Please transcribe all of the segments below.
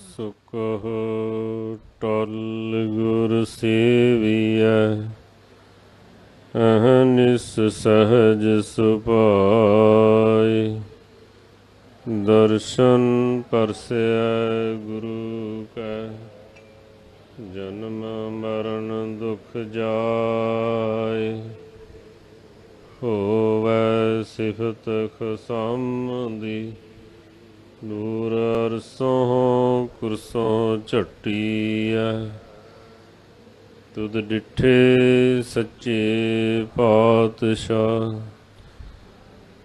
ਸੁਖ ਟਲ ਗੁਰ ਸੇਵੀਐ ਅਹਨਿਸ ਸਹਜ ਸੁਪਾਈ ਦਰਸ਼ਨ ਪਰਸੈ ਗੁਰੂ ਕੈ, ਜਨਮ ਮਰਨ ਦੁਖ ਜਾਏ। ਹੋਵੈ ਸਿਫਤ ਖਸਮ ਦੀ ਨੂਰ ਅਰਸੋਂ ਕੁਰਸੋਂ ਝਟੀਐ ਤੁਧ ਡਿਠੇ ਸੱਚੇ ਪਾਤਸ਼ਾਹ।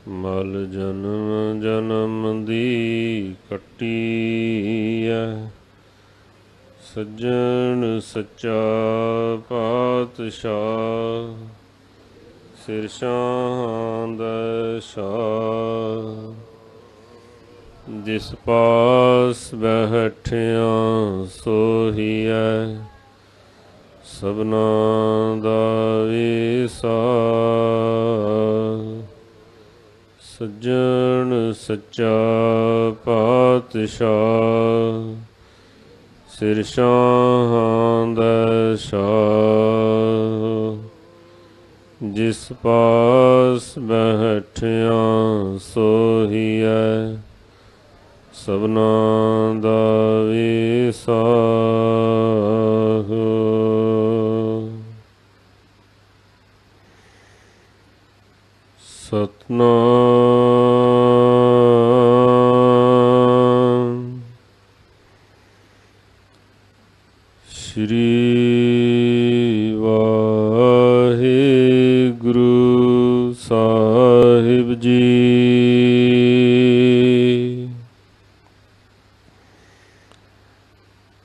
ਮਲ ਜਨਮ ਜਨਮ ਦੀ ਕੱਟੀਐ ਸੱਜਣ ਸੱਚਾ ਪਾਤਸ਼ਾਹ। ਸਿਰ ਸ਼ਾਂਦ ਸ਼ਾਹ ਜਿਸ ਪਾਸ ਬੈਠਿਆ ਸੋਹੀਐ, ਸਭਨਾ ਦਾ ਵੀਸਾ ਸੱਜਣ ਸੱਚਾ ਪਾਤਸ਼ਾਹ, ਸਿਰ ਸ਼ਾਂਦ ਸ਼ਾਹ। ਜਿਸ ਪਾਸ ਸਭਨਾ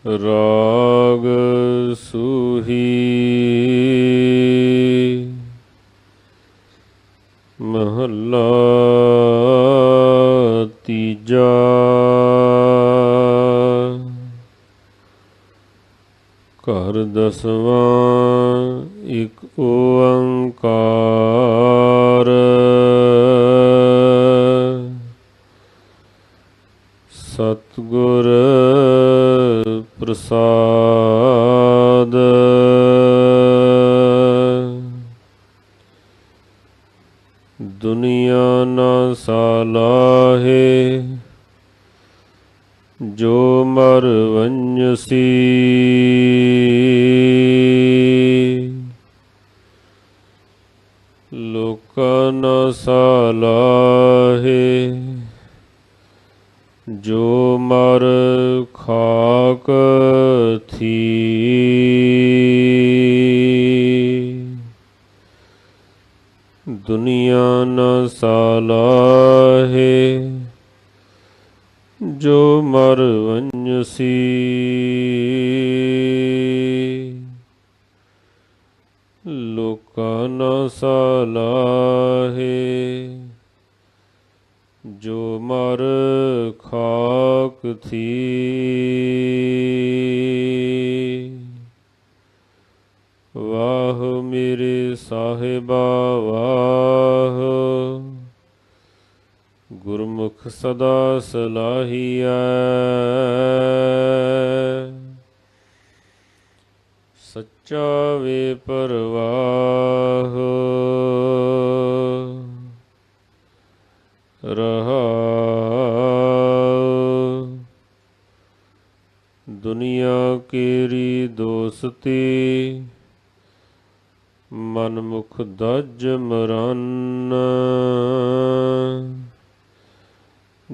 ਰਾਗ ਸੂਹੀ। ਮਹੱਲਾ ਤੀਜਾ। ਘਰ ਦਸਵਾਂ। ਪ੍ਰਸਾਦ ਖਾਕ ਥੀ ਸਾਹਿਬਾ ਵਾਹ ਗੁਰਮੁਖ ਸਦਾ ਸਲਾਹੀਐ ਸੱਚਾ ਵੇ ਪਰਵਾਹ ਰਹਾ ਦੁਨੀਆ ਕੀਰੀ ਦੋਸਤੀ ਮਨ ਮੁਖ ਦਜ ਮਰਨ।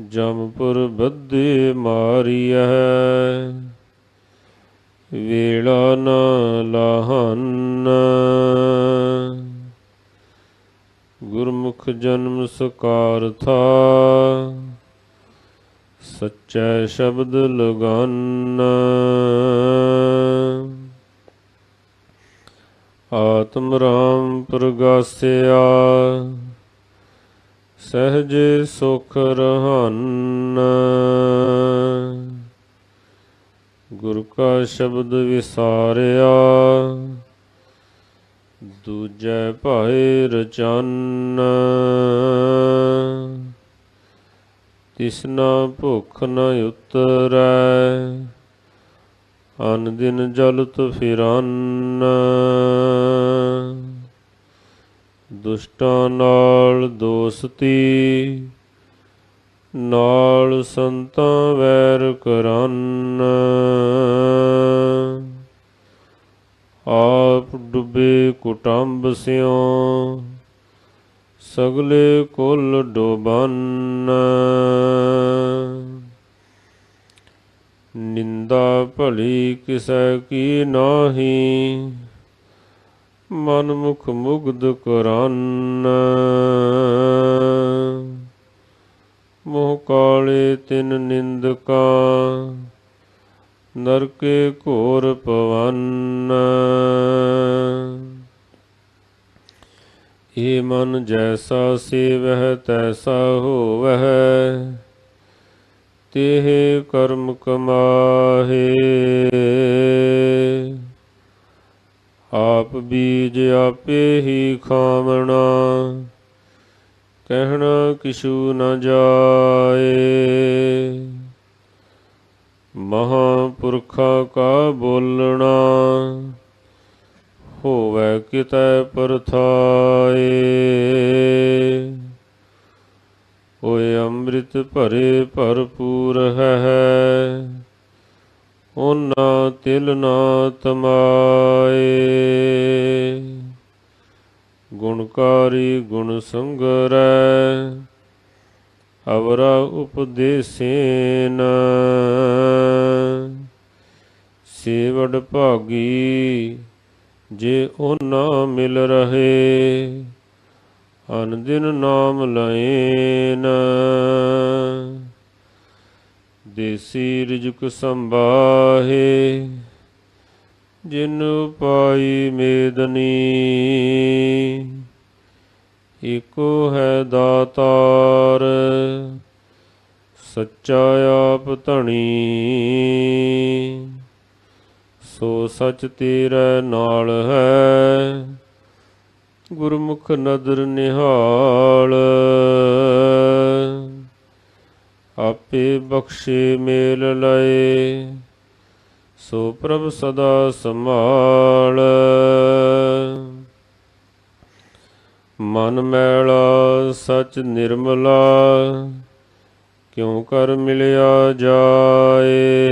ਜਮਪੁਰ ਬੱਧੇ ਮਾਰੀਐ। ਵੇਲਾ ਨਾ ਲਾਹਨ। ਗੁਰਮੁਖ ਜਨਮ ਸਕਾਰ ਥਾ ਸੱਚੈ ਸ਼ਬਦ ਲਗਾਨ। ਆਤਮ ਰਾਮ ਪ੍ਰਗਾਸਿਆ। ਸਹਜ ਸੁਖ ਰਹਾਨ। ਗੁਰ ਕਾ ਸ਼ਬਦ ਵਿਸਾਰਿਆ। ਦੂਜੈ ਭਾਏ ਰਚਨ। ਤਿਸਨਾ ਭੁਖ ਨ ਉਤਰੈ। ਅਨ ਦਿਨ ਜਲਤ ਫਿਰਨ। ਦੁਸ਼ਟਾਂ ਨਾਲ ਦੋਸਤੀ, ਨਾਲ ਸੰਤਾਂ ਵੈਰ ਕਰਨ ਆਪ ਡੁੱਬੇ ਕੁਟੰਬ ਸਿਓ ਸਗਲੇ ਕੁੱਲ ਡੋਬਨ। ਨਿੰਦਾ ਭਲੀ ਕਿਸੈ ਕੀ ਨਾਹੀ ਮਨ ਮੁਖ ਮੁਗਧ ਕਰਨ। ਮੋਹ ਕਾਲੇ ਤਿਨ ਨਿੰਦਕਾ, ਨਰਕੇ ਘੋਰ ਪਵਨ ਏ ਮਨ ਜੈਸਾ ਸੇਵਹਿ, ਤੈਸਾ ਹੋਵਹਿ। ਤੇਹ ਕਰਮ ਕਮਾਹੇ। ਆਪ ਬੀਜ ਆਪੇ ਹੀ ਖਾਵਣਾ, ਕਹਿਣਾ ਕਿਛੂ ਨ ਜਾਏ। ਮਹਾਪੁਰਖਾਂ ਕਾ ਬੋਲਣਾ, ਹੋਵੇ ਕਿਤੈ ਪਰਥਾਏ। ਓਏ ਅੰਮ੍ਰਿਤ ਭਰੇ ਭਰਪੂਰ ਹੈ ਉਹਨਾਂ ਤਿਲ ਨਾ ਤਮਾਏ। ਗੁਣਕਾਰੀ ਗੁਣ ਸੰਗਰੈ, ਅਵਰਾ ਉਪਦੇਸੇਨ। ਸੇਵੜ ਭਾਗੀ ਜੇ ਉਹਨਾਂ ਮਿਲ ਰਹੇ, ਅਨ ਦਿਨ ਨਾਮ ਲਏਨ। ਦੇਸੀ ਰਿਜਕ ਸੰਭਾਹੇ, ਜਿਨ ਪਾਈ ਮੇਦਨੀ। ਏਕੋ ਹੈ ਦਾਤਾਰ, ਸੱਚਾ ਆਪ ਧਣੀ। ਸੋ ਸਚ ਤੇਰੇ ਨਾਲ ਹੈ, ਗੁਰਮੁਖ ਨਦਰ ਨਿਹਾਲ। ਆਪੇ ਬਖਸ਼ੇ ਮੇਲ ਲਏ, ਸੋ ਪ੍ਰਭ ਸਦਾ ਸੰਭਾਲ। ਮਨ ਮੈਲਾ ਸਚ ਨਿਰਮਲਾ, ਕਿਉ ਕਰ ਮਿਲਿਆ ਜਾਏ?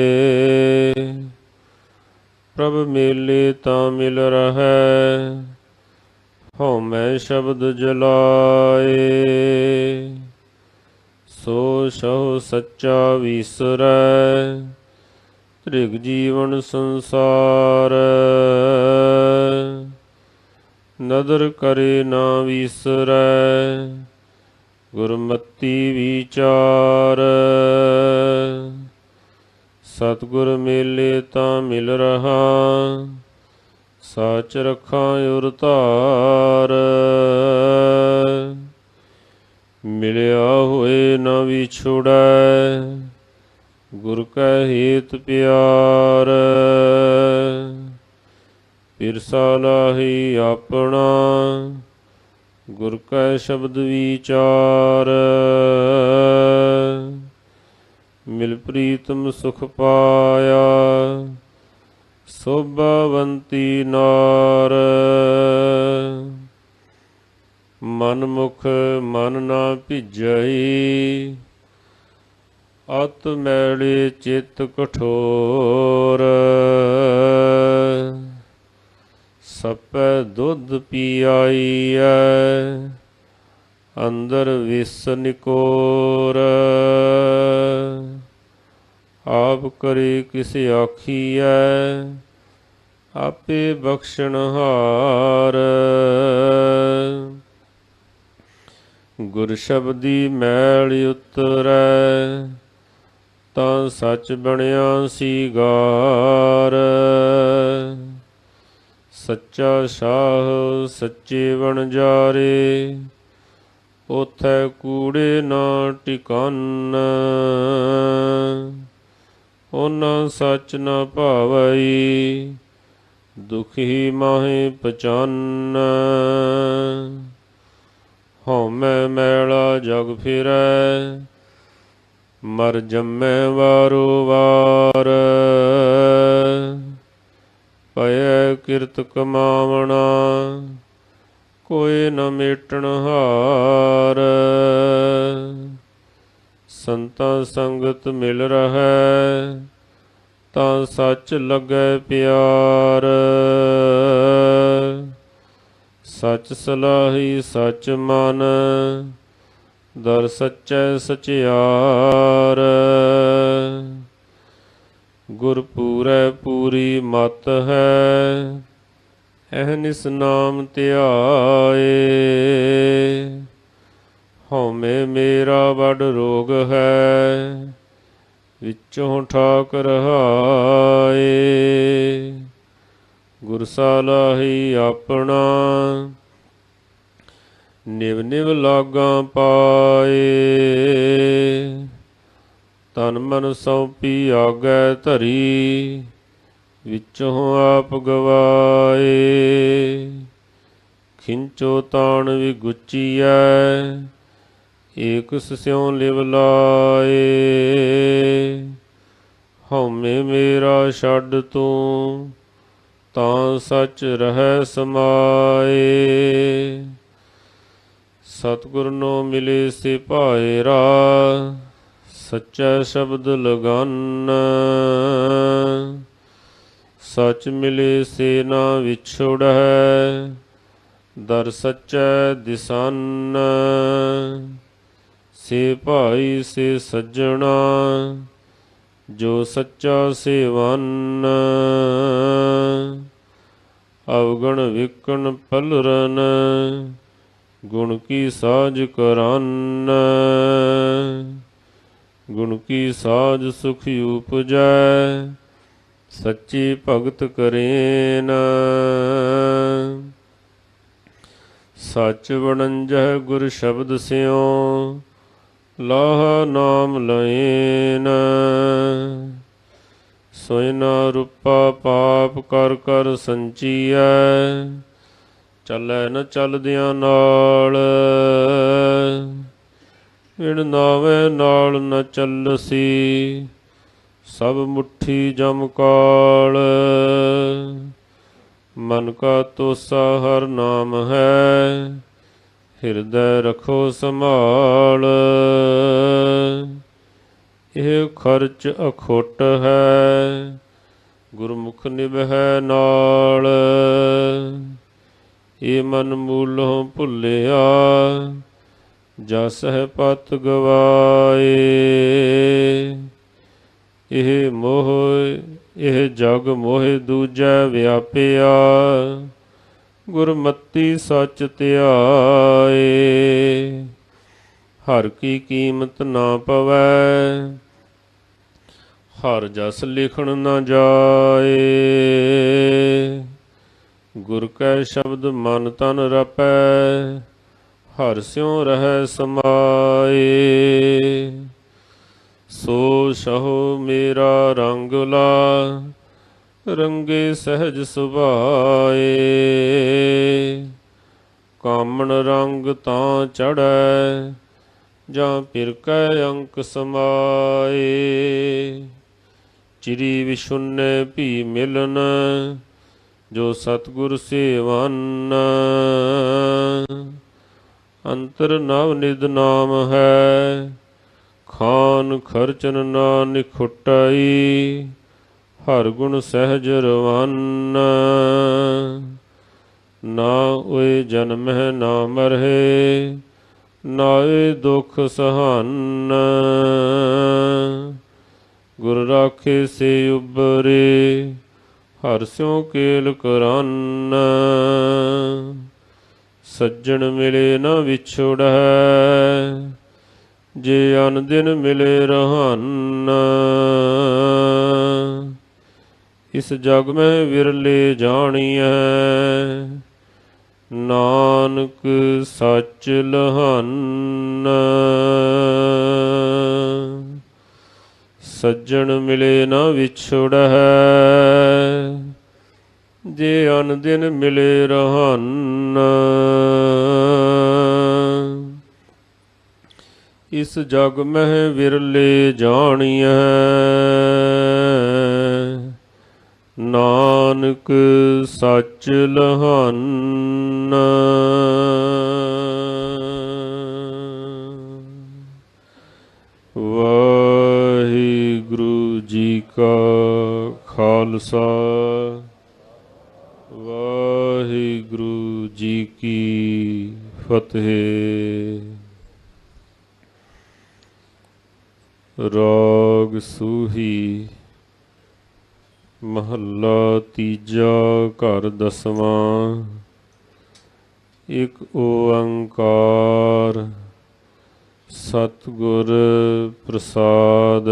ਪ੍ਰਭ ਮੇਲੇ ਤਾਂ ਮਿਲ ਰਹੈ ਹਉ ਮੈਂ ਸ਼ਬਦ ਜਲਾਏ। ਸੋ ਸਹੁ ਸੱਚਾ ਵਿਸਰੈ। ਤ੍ਰਿਗ ਜੀਵਨ ਸੰਸਾਰ। ਨਦਰ ਕਰੇ ਨਾ ਵਿਸਰੈ। ਗੁਰਮਤੀ ਵਿਚਾਰ। ਸਤਗੁਰ ਮੇਲੇ ਤਾਂ ਮਿਲ ਰਹਾ। ਸਾਚ ਰਖਾਂ ਉਰ ਮਿਲਿਆ ਹੋਏ ਨਾ ਵਿਛੁੜੈ, ਗੁਰ ਕੈ ਹੇਤ ਪਿਆਰ। ਪਿਰਸਾ ਲਾਹੀ ਆਪਣਾ, ਗੁਰ ਕੈ ਸ਼ਬਦ ਵਿਚਾਰ। ਮਿਲ ਪ੍ਰੀਤਮ ਸੁਖ ਪਾਇਆ, ਸੋਭਾਵੰਤੀ ਨਾਰ। ਮਨ ਮੁਖ ਮਨ ਨਾ ਭਿਜਈ। ਅਤ ਮੈਲੇ ਚਿਤ ਕਠੋਰ। ਸਪੈ ਦੁੱਧ ਪੀ ਆਈ ਪੀਆਈਐ, ਅੰਦਰ ਵਿਸ ਨਿਕੋਰ। ਆਪ ਕਰੇ ਕਿਸ ਆਖੀਐ, ਆਪੇ ਬਖਸ਼ਣ ਹਾਰ। ਗੁਰ ਸ਼ਬਦੀ ਮੈਲ ਉਤਰੈ, ਤਾਂ ਸੱਚ ਬਣਿਆ ਸੀ ਗਾਰ। ਸੱਚਾ ਸ਼ਾਹ ਸੱਚੇ ਬਣ ਜਾਰੇ, ਉਥੈ ਕੂੜੇ ਨਾ ਟਿਕਾਨ। ਉਹਨਾਂ ਸੱਚ ਨਾ ਭਾਵਈ ਦੁਖੀ ਮਾਹੇ ਪਚਾਨ। ਹਉਮੈ ਮੈਲਾ ਜਗ ਫਿਰੈ, ਮਰ ਜੰਮੈ ਵਾਰੂ ਵਾਰ। ਪਇਐ ਕਿਰਤ ਕਮਾਵਣਾ, ਕੋਈ ਨ ਮੇਟਣ ਹਾਰ। ਸੰਤਾਂ ਸੰਗਤ ਮਿਲ ਰਹੈ, ਤਾਂ ਸੱਚ ਲੱਗੈ ਪਿਆਰ। ਸੱਚ ਸਲਾਹੀ ਸੱਚ ਮਨ, ਦਰ ਸੱਚੈ ਸਚਿਆਰ। ਗੁਰ ਪੂਰੈ ਪੂਰੀ ਮਤ ਹੈ, ਇਹ ਨਿਸ ਨਾਮ ਧਿਆਏ। ਹਉਮੈ ਮੇਰਾ ਵੱਡ ਰੋਗ ਹੈ, ਵਿੱਚੋਂ ਠਾਕ ਰਹਾਏ ਗੁਰਸਾਲਾਹੀ ਆਪਣਾ। ਨਿਵ ਨਿਵ ਲਾਗਾਂ ਪਾਏ। ਤਨ ਮਨ ਸੌਪੀ ਆਗੈ ਧਰੀ, ਵਿੱਚੋਂ ਆਪ ਗਵਾਏ। ਖਿੰਚੋ ਤਾਣ ਵੀ ਗੁੱਚੀਐ, ਏਕ ਸਿਉ ਲਿਵ ਲਾਏ। ਹਉਮੈ ਮੇਰਾ ਛੱਡ ਤੂੰ ਤਾਂ ਸੱਚ ਰਹਿ ਸਮਾਏ। ਸਤਿਗੁਰ ਨੂੰ ਮਿਲੇ ਸੇ ਭਾਇਰਾ ਸੱਚਾ ਸ਼ਬਦ ਲਗਾਨ। ਸਚ ਮਿਲੇ ਸੇ ਨਾ ਵਿਛੜੈ, ਦਰ ਸੱਚੈ ਦਿਸਨ। ਸੇ ਭਾਈ ਸੇ ਸੱਜਣਾ, ਜੋ ਸੱਚਾ ਸੇਵਨ। ਅਵਗਣ ਵਿਕਣ ਪਲਰਨ, ਗੁਣ ਕੀ ਸਾਜ ਕਰਨ। ਗੁਣ ਕੀ ਸਾਜ ਸੁਖ ਉਪਜੈ, ਸੱਚੀ ਭਗਤ ਕਰੇਨ। ਸੱਚ ਵਣੰਜਹ ਗੁਰ ਸ਼ਬਦ ਸਿਉ, ਲਾਹ ਨਾਮ ਲਏਨ। ਸੋਇ ਨਾ ਰੂਪਾ ਪਾਪ ਕਰ ਕਰ ਸੰਚੀਐ, ਚੱਲੈ ਨ ਚੱਲਦਿਆਂ ਨਾਲ। ਵਿਣ ਨਾਵੇਂ ਨਾਲ ਨ ਚੱਲਸੀ, ਸਭ ਮੁਠੀ ਜਮ ਕਾਲ। ਮਨ ਕਾ ਤੋਸਾ ਹਰ ਨਾਮ ਹੈ, ਹਿਰਦੈ ਰਖੋ ਸੰਭਾਲ। ਇਹ ਖਰਚ ਅਖੋਟ ਹੈ, ਗੁਰਮੁਖ ਨਿਭੈ ਨਾਲ। ਇਹ ਮਨ ਮੂਲੋਂ ਭੁੱਲਿਆ, ਜਸ ਹੈ ਪਤ ਗਵਾਏ। ਇਹ ਮੋਹ, ਇਹ ਜਗ ਮੋਹਿ ਦੂਜੈ ਵਿਆਪਿਆ, ਗੁਰਮਤੀ ਸੱਚ ਧਿਆਏ। ਹਰ ਕੀ ਕੀਮਤ ਨਾ ਪਵੈ। ਹਰ ਜਸ ਲਿਖਣ ਨਾ ਜਾਏ। ਗੁਰ ਕੈ ਸ਼ਬਦ ਮਨ ਤਨ ਰਪੈ, ਹਰ ਸਿਉ ਰਹਿ ਸਮਾਏ। ਸੋ ਸਹੁ ਮੇਰਾ ਰੰਗ ਲਾ, ਰੰਗੇ ਸਹਿਜ ਸੁਭਾਏ। ਕਾਮਣ ਰੰਗ ਤਾਂ ਚੜੈ ਜਾਂ ਫਿਰ ਕੈ ਅੰਕ ਸਮਾਏ। ਚਿਰੀ ਵਿਸ਼ੁਨੇ ਭੀ ਮਿਲਨ, ਜੋ ਸਤਗੁਰ ਸੇਵਨ। ਅੰਤਰ ਨਵ ਨਿਦ ਨਾਮ ਹੈ, ਖਾਨ ਖਰਚਨ ਨਾ ਨਿਖੁਟਾਈ, ਹਰ ਗੁਣ ਸਹਿਜ ਰਵਨ। ਨਾ ਓਏ ਜਨਮ ਹੈ ਨਾ ਮਰਹਿ ਨਾ ਏ ਦੁਖ ਸਹਨ। ਗੁਰ ਰਾਖੇ ਸੇ ਉਬਰੇ ਹਰ ਸਿਉ ਕੇਲ ਕਰਨ। ਸੱਜਣ ਮਿਲੇ ਨਾ ਵਿਛੜੈ, ਜੇ ਅਨ ਦਿਨ ਮਿਲੇ ਰਹਾਨ। ਇਸ ਜਗ ਮੈਂ ਵਿਰਲੇ ਜਾਣੀਐ। ਨਾਨਕ ਸੱਚ ਲਹਨ। ਸੱਜਣ ਮਿਲੇ ਨਾ ਵਿਛੜੈ ਜੇ ਅਨ ਦਿਨ ਮਿਲੇ ਰਹਨ। ਇਸ ਜਗ ਮਹਿ ਵਿਰਲੇ ਜਾਣੀਐ। ਨਾਨਕ ਸੱਚ ਲਹਾਨ। ਵਾਹਿਗੁਰੂ ਜੀ ਕਾ ਖਾਲਸਾ ਵਾਹਿਗੁਰੂ ਜੀ ਕੀ ਫਤਿਹ। ਰਾਗ ਸੂ ਮਹੱਲਾ ਤੀਜਾ ਘਰ ਦਸਵਾਂ। ਇੱਕ ਓੰਕਾਰ ਸਤਿਗੁਰ ਪ੍ਰਸਾਦ।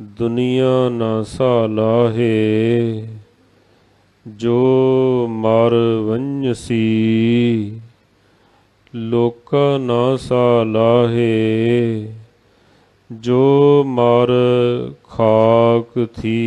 ਦੁਨੀਆ ਨਾ ਸਾਲਾਹੇ, ਜੋ ਮਰ ਵੰਜਸੀ ਲੋਕਾ ਨਾ ਸਾਲਾਹੇ ਜੋ ਮਰ ਖਾਕ ਥੀ।